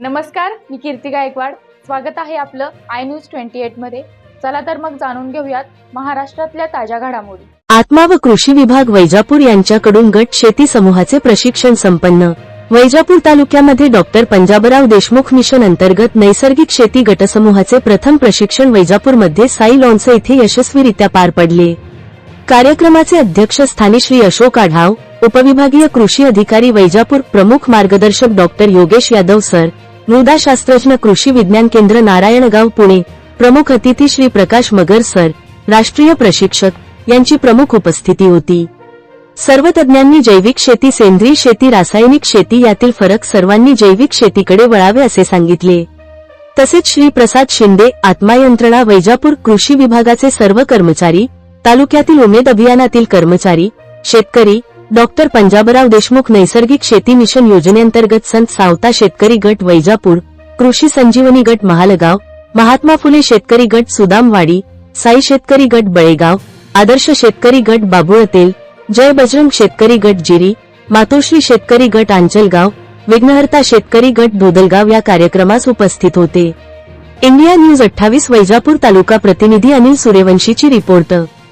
नमस्कार मी कीर्ती गायकवाड. स्वागत आहे आपलं आय न्यूज ट्वेंटी एटमध्ये. चला तर मग जाणून घेऊयात महाराष्ट्रातल्या ताज्या घडामोडी. आत्मा व कृषी विभाग वैजापूर यांच्याकडून गट शेती समूहाचे प्रशिक्षण संपन्न. वैजापूर तालुक्यामध्ये डॉक्टर पंजाबराव देशमुख मिशन अंतर्गत नैसर्गिक शेती गटसमूहाचे प्रथम प्रशिक्षण वैजापूरमध्ये साई लॉन्स येथे यशस्वीरित्या पार पडले. कार्यक्रमाचे अध्यक्षस्थानी श्री अशोक आढाव उपविभागीय कृषी अधिकारी वैजापूर प्रमुख मार्गदर्शक डॉक्टर योगेश यादव सर मृदा शास्त्रज्ञ कृषी विज्ञान केंद्र नारायणगाव पुणे प्रमुख अतिथी श्री प्रकाश मगर सर राष्ट्रीय प्रशिक्षक यांची प्रमुख उपस्थिती होती. सर्व तज्ज्ञांनी जैविक शेती सेंद्रिय शेती रासायनिक शेती यातील फरक सर्वांनी जैविक शेतीकडे वळावे असे सांगितले. तसेच श्री प्रसाद शिंदे आत्मा यंत्रणा वैजापूर कृषी विभागाचे सर्व कर्मचारी तालुक्यातील उमेद अभियानातील कर्मचारी शेतकरी डॉक्टर पंजाबराव देशमुख नैसर्गिक शेती मिशन योजनेअंतर्गत संत सावता शेतकरी गट वैजापूर कृषी संजीवनी गट महालगाव महात्मा फुले शेतकरी गट सुदामवाडी साई शेतकरी गट बळेगाव आदर्श शेतकरी गट बाबुळतेल जय बजरंग शेतकरी गट जिरी मातोश्री शेतकरी गट आंचलगाव विघ्नहर्ता शेतकरी गट धोदलगाव या कार्यक्रमास उपस्थित होते. इंडिया न्यूज अठ्ठावीस वैजापूर तालुका प्रतिनिधी अनिल सूर्यवंशीची रिपोर्ट